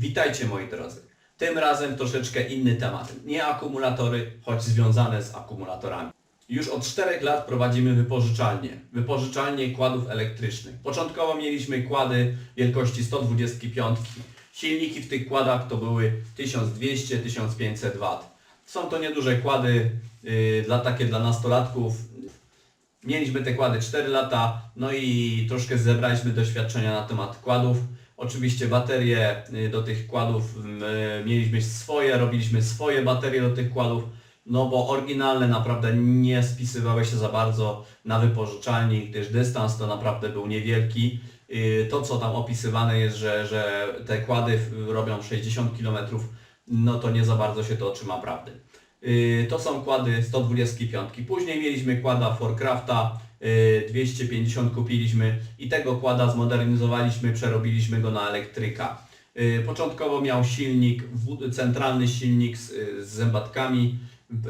Witajcie moi drodzy. Tym razem troszeczkę inny temat. Nie akumulatory, choć związane z akumulatorami. Już od 4 lat prowadzimy wypożyczalnie. Wypożyczalnie kładów elektrycznych. Początkowo mieliśmy kłady wielkości 125. Silniki w tych kładach to były 1200-1500 W. Są to nieduże kłady yy, dla takie dla nastolatków. Mieliśmy te kłady 4 lata, no i troszkę zebraliśmy doświadczenia na temat kładów. Oczywiście baterie y, do tych kładów y, mieliśmy swoje, robiliśmy swoje baterie do tych kładów, no bo oryginalne naprawdę nie spisywały się za bardzo na wypożyczalni, gdyż dystans to naprawdę był niewielki. Y, To co tam opisywane jest, że, że te kłady robią 60 km, no to nie za bardzo się to trzyma prawdy. To są kłady 125. Później mieliśmy kłada Forcrafta, 250 kupiliśmy i tego kłada zmodernizowaliśmy, przerobiliśmy go na elektryka. Y, Początkowo miał silnik, centralny silnik z, z zębatkami.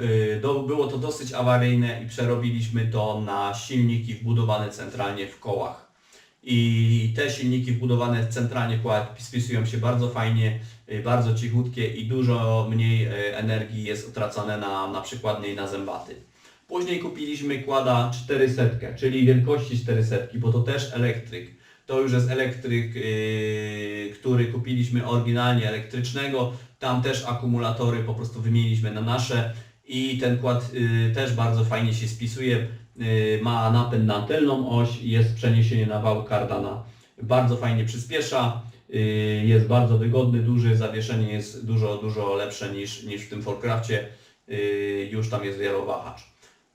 Y, Było to dosyć awaryjne i przerobiliśmy to na silniki wbudowane centralnie w kołach. I te silniki wbudowane centralnie w kołach spisują się bardzo fajnie, y, bardzo cichutkie i dużo mniej y, energii jest utracane na, na przykładnej na zębaty. Później kupiliśmy kłada 400, czyli wielkości 400, bo to też elektryk. To już jest elektryk, yy, który kupiliśmy oryginalnie elektrycznego. Tam też akumulatory po prostu wymieniliśmy na nasze i ten kład yy, też bardzo fajnie się spisuje. Yy, ma napęd na tylną oś jest przeniesienie na wał Cardana. Bardzo fajnie przyspiesza, yy, jest bardzo wygodny, duży, zawieszenie jest dużo, dużo lepsze niż, niż w tym Forcrafcie. Yy, już tam jest wielowahacz.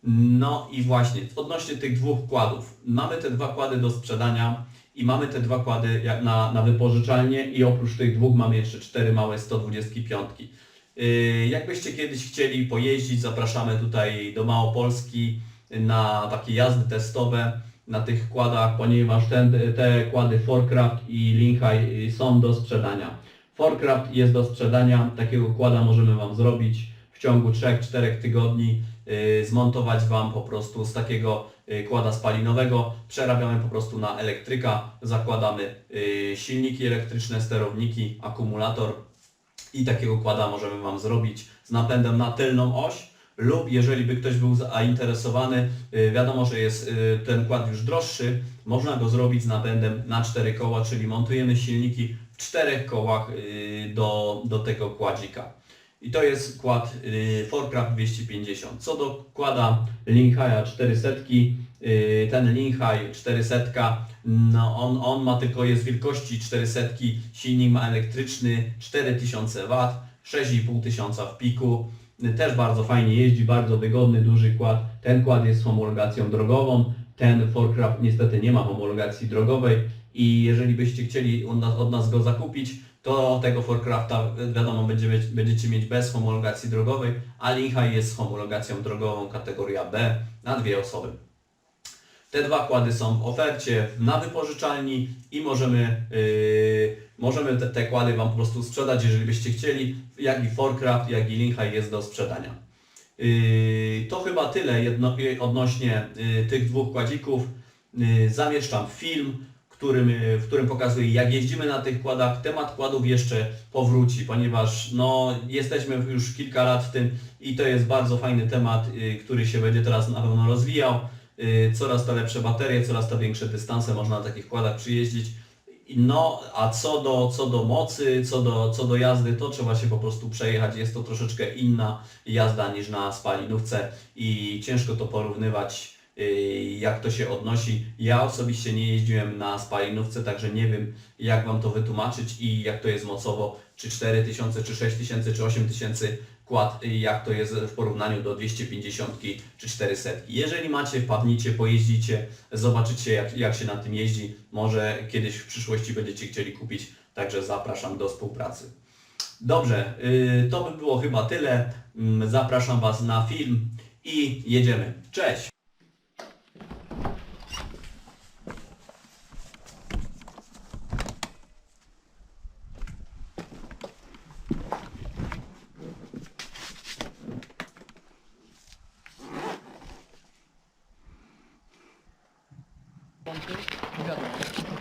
No i właśnie, odnośnie tych dwóch kładów. Mamy te dwa kłady do sprzedania i mamy te dwa kłady na, na wypożyczalnie i oprócz tych dwóch mamy jeszcze cztery małe 125. Yy, jakbyście kiedyś chcieli pojeździć, zapraszamy tutaj do Małopolski na takie jazdy testowe na tych kładach, ponieważ ten, te kłady Forcraft i Linhai są do sprzedania. Forcraft jest do sprzedania, takiego kłada możemy Wam zrobić w ciągu 3-4 tygodni zmontować Wam po prostu z takiego y, kłada spalinowego, przerabiamy po prostu na elektryka, zakładamy y, silniki elektryczne, sterowniki, akumulator i takiego kłada możemy Wam zrobić z napędem na tylną oś lub jeżeli by ktoś był zainteresowany, y, wiadomo, że jest y, ten kład już droższy, można go zrobić z napędem na cztery koła, czyli montujemy silniki w czterech kołach y, do, do tego kładzika. I to jest kład y, Forcraft 250. Co do kłada Linhaya 400, y, ten Linhai 400, no on, on ma tylko jest wielkości 400, silnik ma elektryczny 4000 W, 6500 w piku. Też bardzo fajnie jeździ, bardzo wygodny, duży kład. Ten kład jest z homologacją drogową, ten Forcraft niestety nie ma homologacji drogowej i jeżeli byście chcieli od nas, od nas go zakupić, to tego Forcrafta wiadomo będzie, będziecie mieć bez homologacji drogowej, a Linhai jest z homologacją drogową kategoria B na dwie osoby. Te dwa kłady są w ofercie na wypożyczalni i możemy, yy, możemy te, te kłady Wam po prostu sprzedać, jeżeli byście chcieli. Jak i Forcraft, jak i Linhai jest do sprzedania. Yy, to chyba tyle jedno, odnośnie yy, tych dwóch kładzików. Yy, zamieszczam film, którym, yy, w którym pokazuję jak jeździmy na tych kładach. Temat kładów jeszcze powróci, ponieważ no, jesteśmy już kilka lat w tym i to jest bardzo fajny temat, yy, który się będzie teraz na pewno rozwijał. Yy, coraz to lepsze baterie, coraz to większe dystanse można na takich kładach przyjeździć. No, a co do, co do mocy, co do, co do jazdy, to trzeba się po prostu przejechać. Jest to troszeczkę inna jazda niż na spalinówce i ciężko to porównywać, jak to się odnosi. Ja osobiście nie jeździłem na spalinówce, także nie wiem, jak Wam to wytłumaczyć i jak to jest mocowo, czy 4000, czy 6000, czy 8000 kład, yy, jak to jest w porównaniu do 250 czy 400. Jeżeli macie, wpadnijcie, pojeździcie, zobaczycie jak, jak się na tym jeździ. Może kiedyś w przyszłości będziecie chcieli kupić, także zapraszam do współpracy. Dobrze, yy, to by było chyba tyle. Mm, Zapraszam Was na film i jedziemy. Cześć! one. You got one.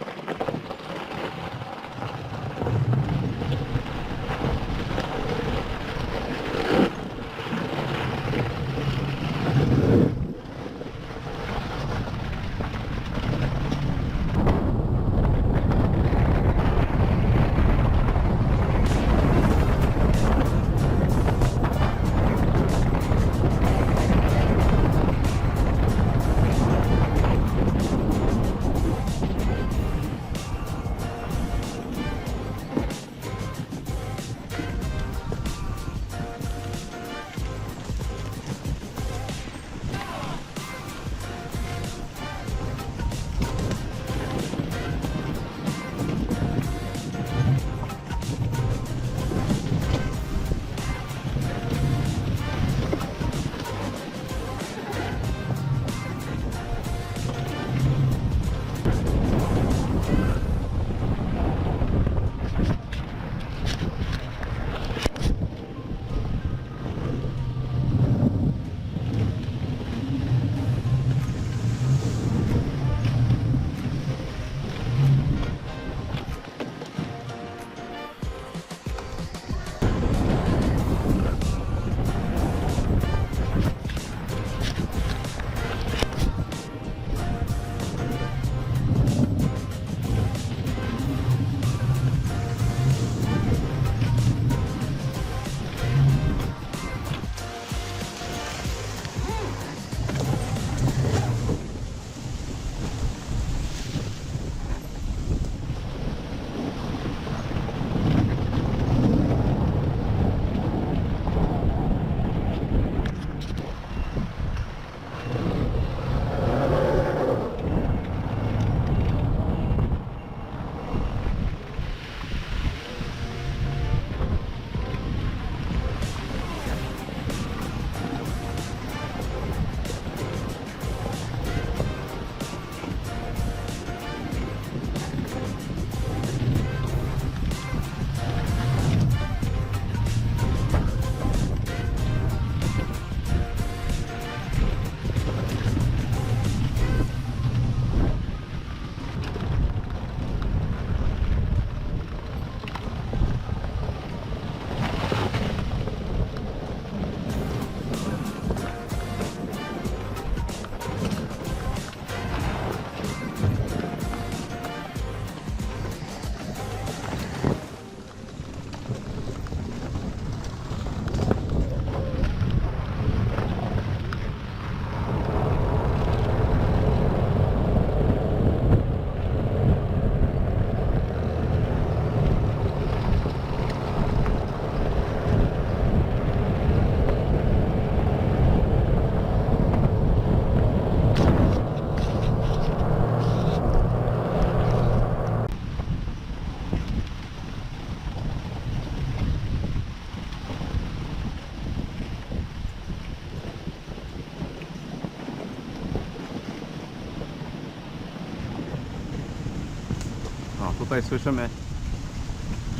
Tutaj słyszymy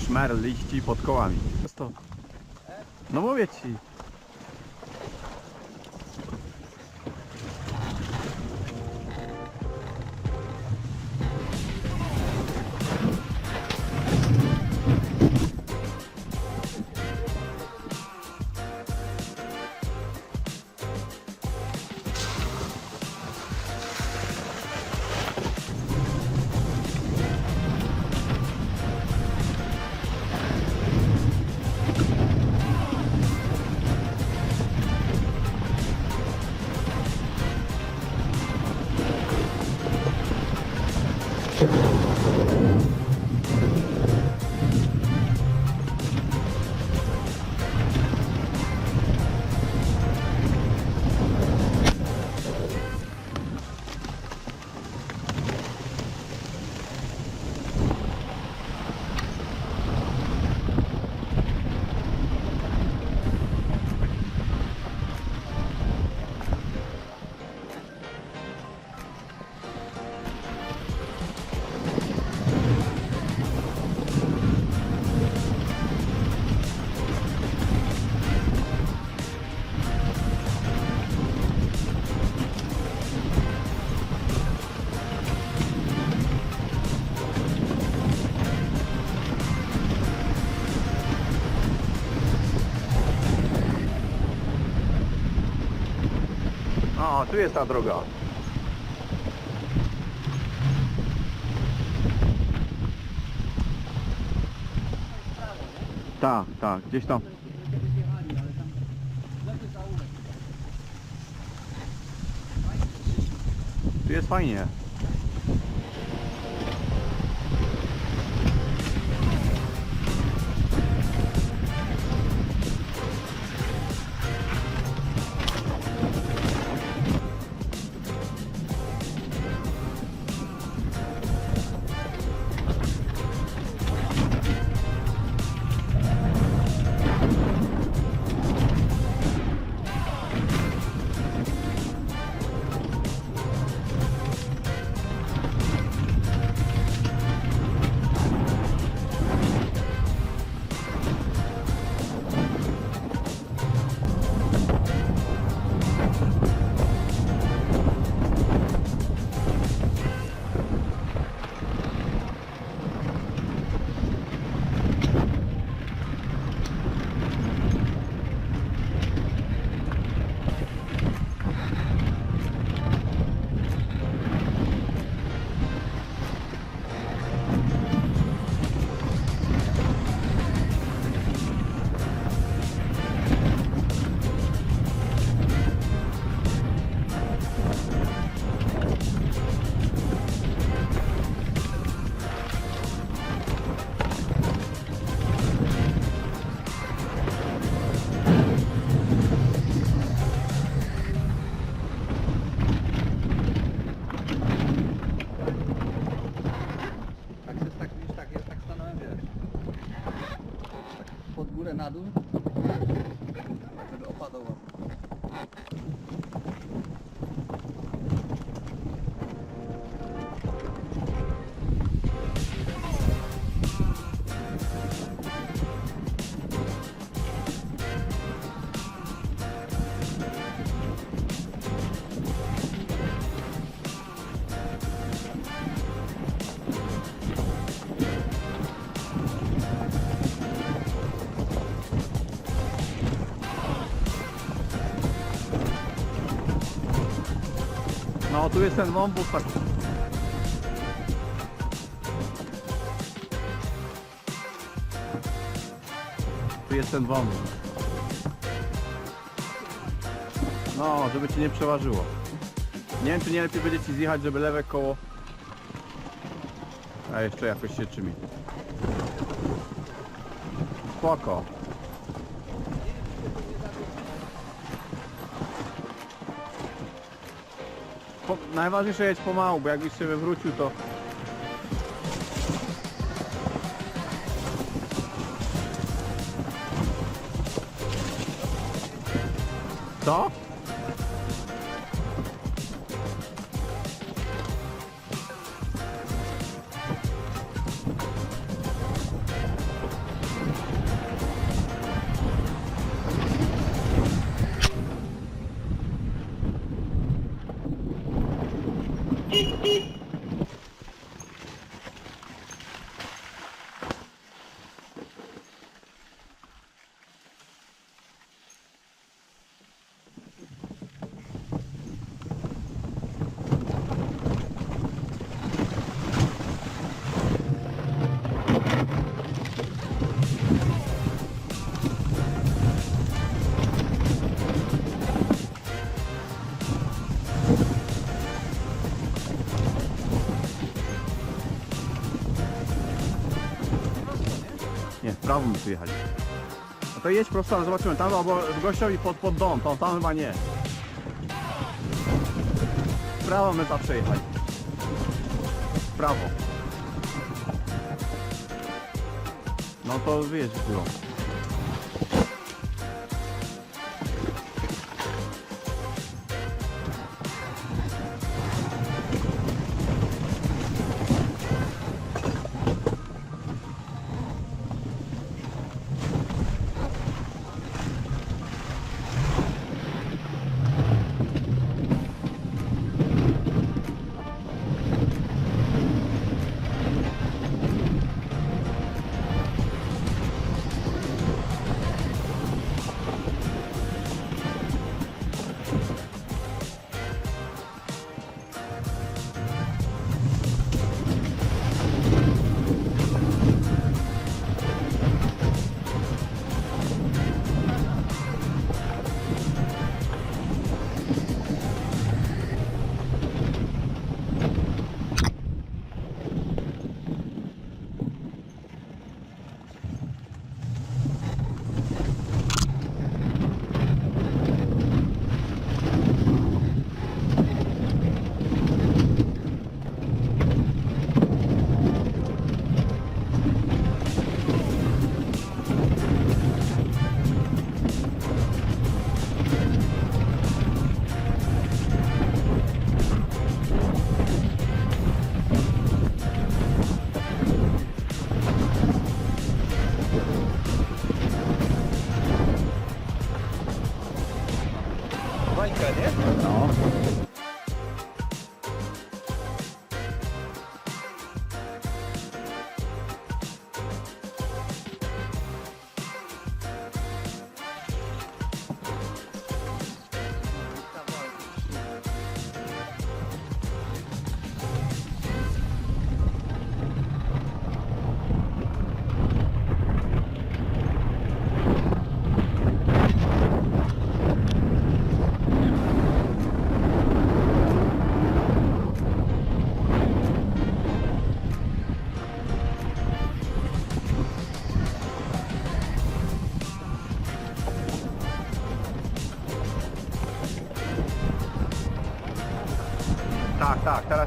szmer liści pod kołami. Jest to. No mówię ci. O, tu jest ta droga. Tak, tak, gdzieś tam. Tu jest fajnie. No, tu jest ten wąwóz tak. Tu jest ten wąwóz. No, żeby ci nie przeważyło. Nie wiem, czy nie lepiej będzie ci zjechać, żeby lewe koło... A jeszcze jakoś się czymi. Spoko. Po, najważniejsze jedź pomału, bo jakbyś się wywrócił to... Co? Tu. No to jedź prosto, ale zobaczymy. Tam albo gościowi pod, pod dom, tam, tam chyba nie. W prawo my zawsze jechali. W prawo. No to wyjedź w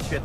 tak,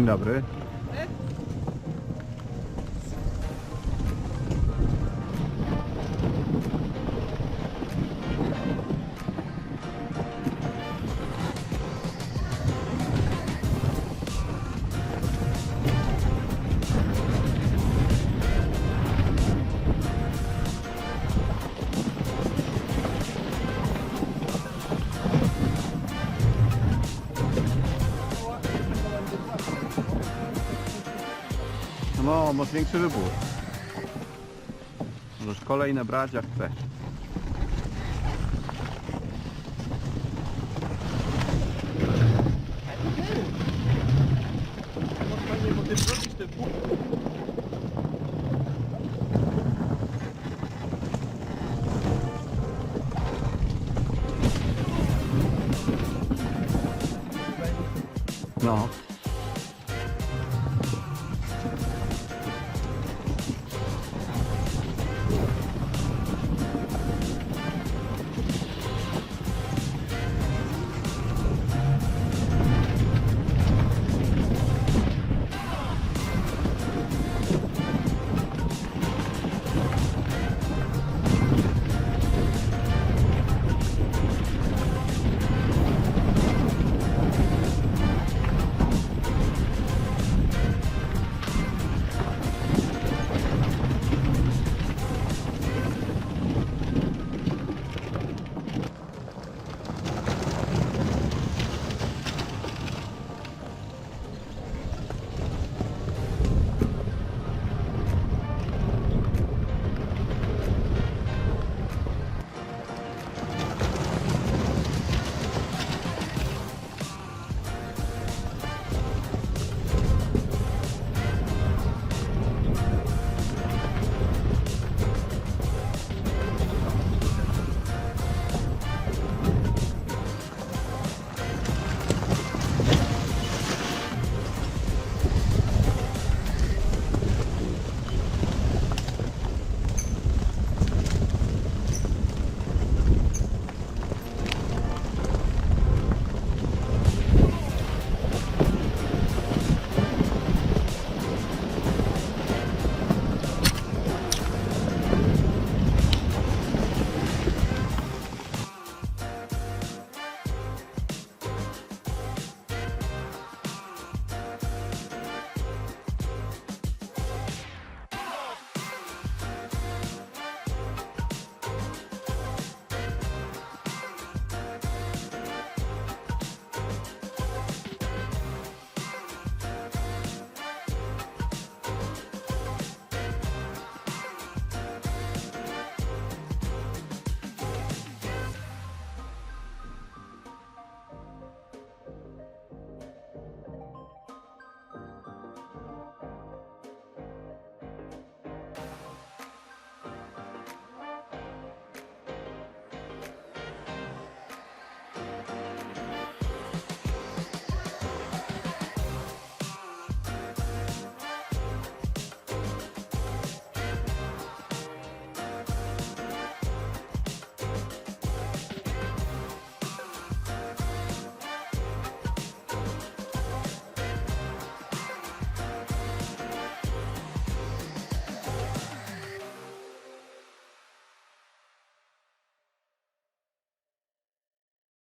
Dzień dobry. No, masz większy wybór. Możesz kolejne brać jak chcesz.